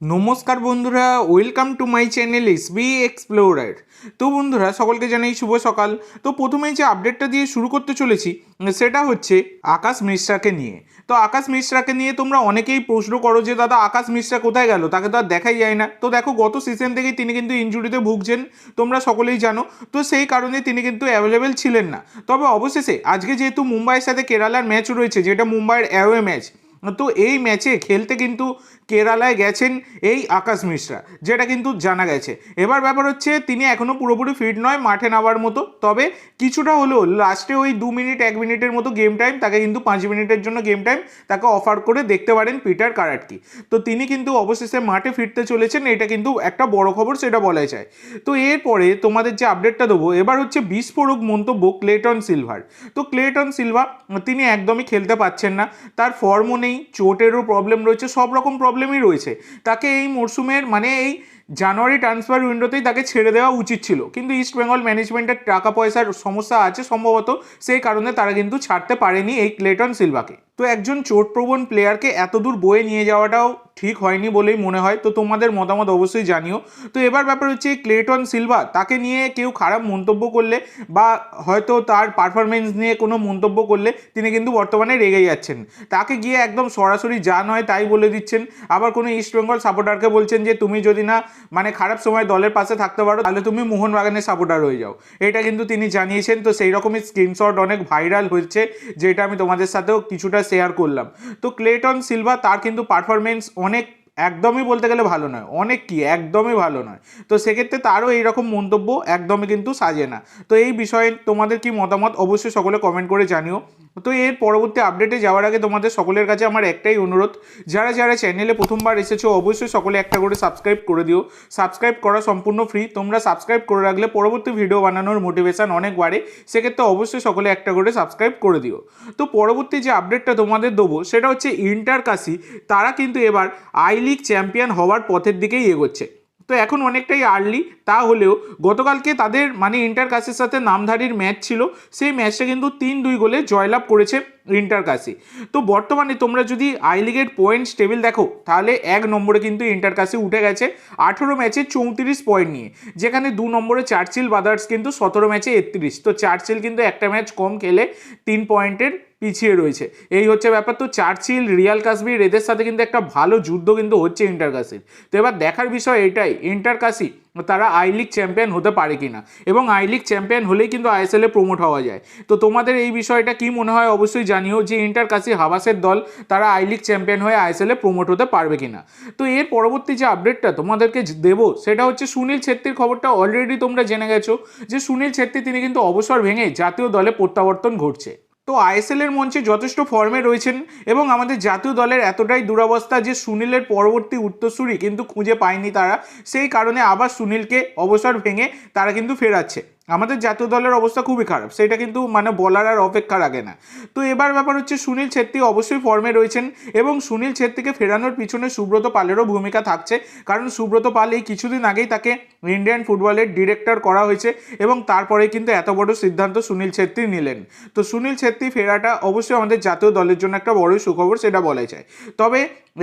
নমস্কার বন্ধুরা welcome to my channel S B explorer তো বন্ধুরা, সকলকে জানাই শুভ সকাল। তো প্রথমেই যে আপডেটটা দিয়ে শুরু করতে চলেছি, সেটা হচ্ছে আকাশ মিশ্রাকে নিয়ে। তো আকাশ মিশ্রাকে নিয়ে তোমরা অনেকেই প্রশ্ন করো যে, দাদা, আকাশ মিশ্রা কোথায় গেল? তাকে তো আর দেখাই যায় না। তো দেখো, গত সিজন থেকেই তিনি কিন্তু ইনজুরিতে ভুগছেন, তোমরা সকলেই জানো। তো সেই কারণে তিনি কিন্তু অ্যাভেলেবেল ছিলেন না। তবে অবশেষে, আজকে যেহেতু মুম্বাইয়ের সাথে কেরালার ম্যাচ রয়েছে, যেটা মুম্বাইয়ের অ্যাওয়ে ম্যাচ তো এই ম্যাচে খেলতে কিন্তু কেরালায় গেছেন এই আকাশ মিশ্রা, যেটা কিন্তু জানা গেছে। এবার ব্যাপার হচ্ছে, তিনি এখনও পুরোপুরি ফিট নয়, মাঠে নামার মতো। তবে কিছুটা হলেও, লাস্টে ওই দু মিনিট, এক মিনিটের মতো গেম টাইম তাকে কিন্তু পাঁচ মিনিটের জন্য গেম টাইম তাকে অফার করে দেখতে পারেন পিটার কারাটকি। তো তিনি কিন্তু অবশেষে মাঠে ফিরতে চলেছেন, এটা কিন্তু একটা বড় খবর সেটা বলা যায়। তো এরপরে তোমাদের যে আপডেটটা দেবো, এবার হচ্ছে বিস্ফোরক মন্তব্য ক্লেটন সিলভার। তো ক্লেটন সিলভা, তিনি একদমই খেলতে পাচ্ছেন না। তার ফর্মও নেই চোটেরও প্রবলেম রয়েছে সব রকম প্রবলেমই রয়েছে। তাকে এই মরশুমের মানে এই জানুয়ারি ট্রান্সফার উইন্ডোতেই তাকে ছেড়ে দেওয়া উচিত ছিল। কিন্তু ইস্ট বেঙ্গল ম্যানেজমেন্টের টাকা পয়সার সমস্যা আছে সম্ভবত, সেই কারণে তারা কিন্তু ছাড়তে পারেনি এই ক্লেটন সিলভাকে তো একজন চোটপ্রবণ প্লেয়ারকে এত দূর বয়ে নিয়ে যাওয়াটাও ঠিক হয়নি বলেই মনে হয়। তো তোমাদের মতামত অবশ্যই জানিও। তো এবার ব্যাপার হচ্ছে ক্লেটন সিলভা তাকে নিয়ে কেউ খারাপ মন্তব্য করলে বা হয়তো তার পারফরমেন্স নিয়ে কোনো মন্তব্য করলে তিনি কিন্তু বর্তমানে রেগে যাচ্ছেন। তাকে গিয়ে একদম সরাসরি যা নয় তাই বলে দিচ্ছেন। আবার কোনো ইস্ট বেঙ্গল সাপোর্টারকে বলছেন যে, তুমি যদি না মানে খারাপ সময় দলের পাশে থাকতে পারো, তাহলে তুমি মোহনবাগানের সাপোর্টার হয়ে যাও। এটা কিন্তু তিনি জানিয়েছেন, তো সেই রকমই স্ক্রিনশট অনেক ভাইরাল হচ্ছে যেটা আমি তোমাদের সাথেও কিছুটা শেয়ার করলাম। তো ক্লেটন সিলভা তার কিন্তু পারফরমেন্স অনেক, একদমই বলতে গেলে ভালো নয়, অনেক কি, একদমই ভালো নয়। তো সেক্ষেত্রে তারও এইরকম মন্তব্য একদমই কিন্তু সাজে না। তো এই বিষয়ে তোমাদের কি মতামত, অবশ্যই সকলে কমেন্ট করে জানিও। তো এর পরবর্তী আপডেটে যাওয়ার আগে তোমাদের সকলের কাছে আমার একটাই অনুরোধ, যারা যারা চ্যানেলে প্রথমবার এসেছ, অবশ্যই সকলে একটা করে সাবস্ক্রাইব করে দিও। সাবস্ক্রাইব করা সম্পূর্ণ ফ্রি তোমরা সাবস্ক্রাইব করে রাখলে পরবর্তী ভিডিও বানানোর মোটিভেশন অনেক বাড়ে, সেক্ষেত্রে অবশ্যই সকলে একটা করে সাবস্ক্রাইব করে দিও। তো পরবর্তী যে আপডেটটা তোমাদের দেবো, সেটা হচ্ছে ইন্টার কাশি তারা কিন্তু এবার আই লিগ চ্যাম্পিয়ন হওয়ার পথের দিকেই এগোচ্ছে। তো এখন অনেকটাই আর্লি তা হলেও গতকালকে তাদের মানে ইন্টার কাসের সাথে নামধারীর ম্যাচ ছিল, সেই ম্যাচটা কিন্তু তিন দুই গোলে জয়লাভ করেছে ইন্টার কাসি তো বর্তমানে তোমরা যদি আই লিগের পয়েন্টস টেবিল দেখো, তাহলে এক নম্বরে কিন্তু ইন্টার কাসি উঠে গেছে আঠেরো ম্যাচে চৌত্রিশ পয়েন্ট নিয়ে, যেখানে দু নম্বরে চার্চিল বাদার্স কিন্তু সতেরো ম্যাচে একত্রিশ। তো চার্চিল কিন্তু একটা ম্যাচ কম খেলে তিন পয়েন্টের পিছিয়ে রয়েছে। এই হচ্ছে ব্যাপার। তো চার্চিল, রিয়াল কাশ্মীর এদের সাথে কিন্তু একটা ভালো যুদ্ধ কিন্তু হচ্ছে ইন্টার কাশির তো এবার দেখার বিষয় এটাই, ইন্টার কাশি তারা আই লিগ চ্যাম্পিয়ন হতে পারে কি না এবং আই লিগ চ্যাম্পিয়ন হলেই কিন্তু আইএসএল প্রমোট হওয়া যায়। তো তোমাদের এই বিষয়টা কি মনে হয় অবশ্যই জানিও যে ইন্টার কাশি হাবাসের দল, তারা আই লিগ চ্যাম্পিয়ন হয়ে আইএসএল প্রমোট হতে পারবে কিনা? তো এর পরবর্তী যে আপডেটটা তোমাদেরকে দেবো, সেটা হচ্ছে সুনীল ছেত্রীর খবরটা অলরেডি তোমরা জেনে গেছো যে সুনীল ছেত্রী, তিনি কিন্তু অবসর ভেঙে জাতীয় দলে প্রত্যাবর্তন ঘটছে। তো আইএসএলের মঞ্চে যথেষ্ট ফর্মে রয়েছেন এবং আমাদের জাতীয় দলের এতটাই দুরবস্থা যে সুনীলের পরবর্তী উত্তরসূরি কিন্তু খুঁজে পায়নি তারা। সেই কারণে আবার সুনীলকে অবসর ভেঙে তারা কিন্তু ফেরাচ্ছে। আমাদের জাতীয় দলের অবস্থা খুবই খারাপ। সেটা কিন্তু মানে বলার আর অপেক্ষা রাখে না। তো এবার ব্যাপার হচ্ছে সুনীল ছেত্রী অবশ্যই ফর্মে রয়েছেন এবং সুনীল ছেত্রীকে ফেরানোর পিছনে সুব্রত পালেরও ভূমিকা থাকছে। কারণ সুব্রত পাল এই কিছুদিন আগেই তাকে ইন্ডিয়ান ফুটবলের ডিরেক্টর করা হয়েছে এবং তারপরে কিন্তু এত বড় সিদ্ধান্ত সুনীল ছেত্রী নিলেন। তো সুনীল ছেত্রী ফেরাটা অবশ্যই আমাদের জাতীয় দলের জন্য একটা বড় সুখবর, সেটা বলা যায়। তবে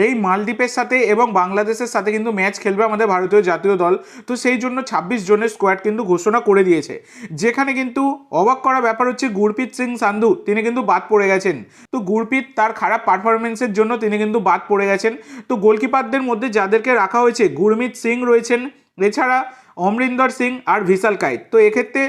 এই মালদ্বীপের সাথে এবং বাংলাদেশের সাথে কিন্তু ম্যাচ খেলবে আমাদের ভারতীয় জাতীয় দল। তো সেই জন্য ছাব্বিশ জনের স্কোয়াড কিন্তু ঘোষণা করে দিয়েছে। যেখানে কিন্তু অবাক করা ব্যাপার হচ্ছে গুরপ্রীত সিং সান্ধু, তিনি কিন্তু বাদ পড়ে গেছেন। তো গুরপ্রীত তার খারাপ পারফরমেন্সের জন্য তিনি কিন্তু বাদ পড়ে গেছেন। তো গোলকিপারদের মধ্যে যাদেরকে রাখা হয়েছে, গুরমিত সিং রয়েছেন, এছাড়া অমরিন্দর সিং আর ভিশাল কাইত তো এক্ষেত্রে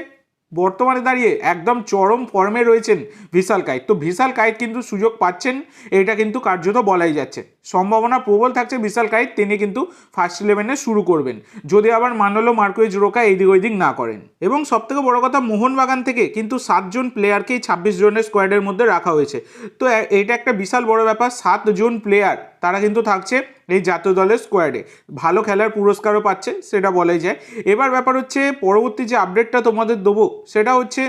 বর্তমানে দাঁড়িয়ে একদম চরম ফর্মে রয়েছেন ভিশাল কাইত তো ভিশাল কাইত কিন্তু সুযোগ পাচ্ছেন, এটা কিন্তু কার্যত বলাই যাচ্ছে। সম্ভাবনা প্রবল থাকছে বিশাল কাইত তিনি কিন্তু ফার্স্ট ইলেভেনে শুরু করবেন। যদি আবার মানলো মার্কুইজ রোকা এইদিক ওইদিক না করেন। এবং সবথেকে বড় কথা, মোহনবাগান থেকে কিন্তু সাতজন প্লেয়ারকেই ছাব্বিশ জনের স্কোয়াডের মধ্যে রাখা হয়েছে। তো এটা একটা বিশাল বড় ব্যাপার, সাতজন প্লেয়ার তারা কিন্তু থাকছে এই জাতীয় দলের স্কোয়াডে ভালো খেলার পুরস্কারও পাচ্ছে, সেটা বলাই যায়। এবার ব্যাপার হচ্ছে, পরবর্তী যে আপডেটটা তোমাদের দেবো, সেটা হচ্ছে,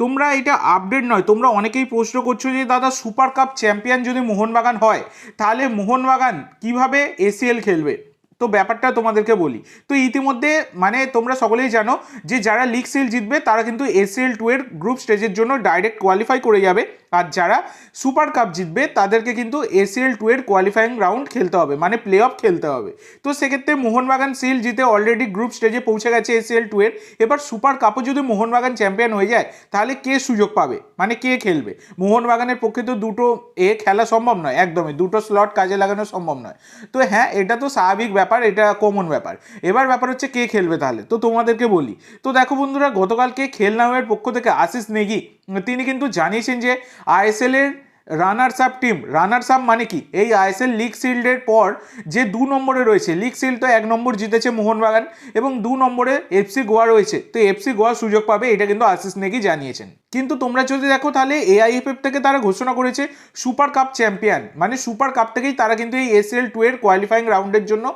তোমরা এটা আপডেট নয়, তোমরা অনেকেই প্রশ্ন করছ যে, দাদা সুপার কাপ চ্যাম্পিয়ন যদি মোহনবাগান হয়, তাহলে মোহনবাগান কীভাবে এসিএল খেলবে? তো ব্যাপারটা তোমাদেরকে বলি। তো ইতিমধ্যে মানে তোমরা সকলেই জানো যে, যারা লিগ সিল জিতবে, তারা কিন্তু এসিএল টু এর গ্রুপ স্টেজের জন্য ডাইরেক্ট কোয়ালিফাই করে যাবে। আর যারা সুপার কাপ জিতবে, তাদেরকে কিন্তু এসিএল টু এর কোয়ালিফাইং রাউন্ড খেলতে হবে মানে প্লে অফ খেলতে হবে। তো সেক্ষেত্রে মোহনবাগান সিল জিতে অলরেডি গ্রুপ স্টেজে পৌঁছে গেছে এসিএল টু এর। এবার সুপার কাপও যদি মোহনবাগান চ্যাম্পিয়ন হয়ে যায়, তাহলে কে সুযোগ পাবে? মানে কে খেলবে? মোহনবাগানের পক্ষে তো দুটো এ খেলা সম্ভব নয়, একদমই। দুটো স্লট কাজে লাগানো সম্ভব নয়। তো হ্যাঁ এটা তো স্বাভাবিক ব্যাপার, এটা কমন ব্যাপার। এবার ব্যাপার হচ্ছে কে খেলবে তাহলে? তো তোমাদেরকে বলি। তো দেখো বন্ধুরা, গতকালকে খেল নামের পক্ষ থেকে আশিস নেগি তিনি কিন্তু জানিয়েছেন যে আইএসএল এর runners up team, runners up মানে কি? এই আইএসএল লিগ শিল্ডের পর যে দু নম্বরে রয়েছে, লিগ শিল্ড তো এক নম্বর জিতেছে মোহনবাগান এবং দু নম্বরে এফসি গোয়া রয়েছে। তো এফসি গোয়া সুযোগ পাবে, এটা কিন্তু আশিস নেগি জানিয়েছেন। কিন্তু তোমরা যদি দেখো তাহলে এআইএফএফ থেকে তারা ঘোষণা করেছে সুপার কাপ চ্যাম্পিয়ন মানে সুপার কাপ থেকেই তারা কিন্তু এই এসএল টু এর কোয়ালিফাইং রাউন্ডের জন্য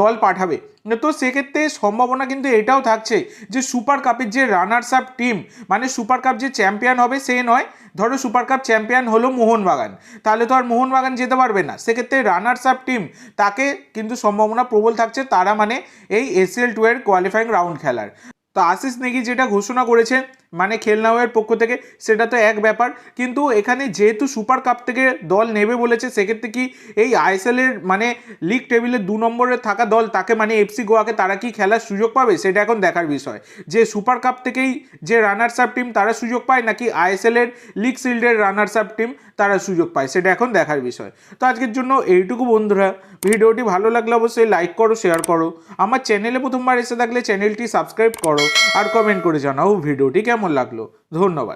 দল পাঠাবে। তো সেক্ষেত্রে সম্ভাবনা কিন্তু এটাও থাকছে যে সুপার কাপের যে রানার্স আপ টিম মানে সুপার কাপ যে চ্যাম্পিয়ন হবে সে নয়, ধরো সুপার কাপ চ্যাম্পিয়ন হলো মোহনবাগান। তাহলে তো আর মোহনবাগান যেতে পারবে না। সেক্ষেত্রে রানার্স আপ টিম, তাকে কিন্তু সম্ভাবনা প্রবল থাকছে, তারা মানে এই এসিএল টু এর কোয়ালিফাইং রাউন্ড খেলার। তো আশিস নেগি যেটা ঘোষণা করেছে মানে খেলনাওয়ের পক্ষ থেকে সেটা তো এক ব্যাপার। কিন্তু এখানে যেহেতু সুপার কাপ থেকে দল নেবে বলেছে, সেক্ষেত্রে কি এই আইএসএল এর মানে লিগ টেবিলের দু নম্বরে থাকা দল, তাকে মানে এফসি গোয়াকে তারা কি খেলার সুযোগ পাবে? সেটা এখন দেখার বিষয়। যে সুপার কাপ থেকেই যে রানার্স আপ টিম তারা সুযোগ পায়, নাকি আইএসএল এর লিগ শিল্ডের রানার্স আপ টিম তারা সুযোগ পায়? সেটা এখন দেখার বিষয়। তো আজকের জন্য এইটুকু বন্ধুরা। ভিডিওটি ভালো লাগলে অবশ্যই লাইক করো শেয়ার করো। আমার চ্যানেলে প্রথমবার এসে থাকলে চ্যানেলটি সাবস্ক্রাইব করো আর কমেন্ট করে জানাও ভিডিওটি কেমন লাগল? ধন্যবাদ।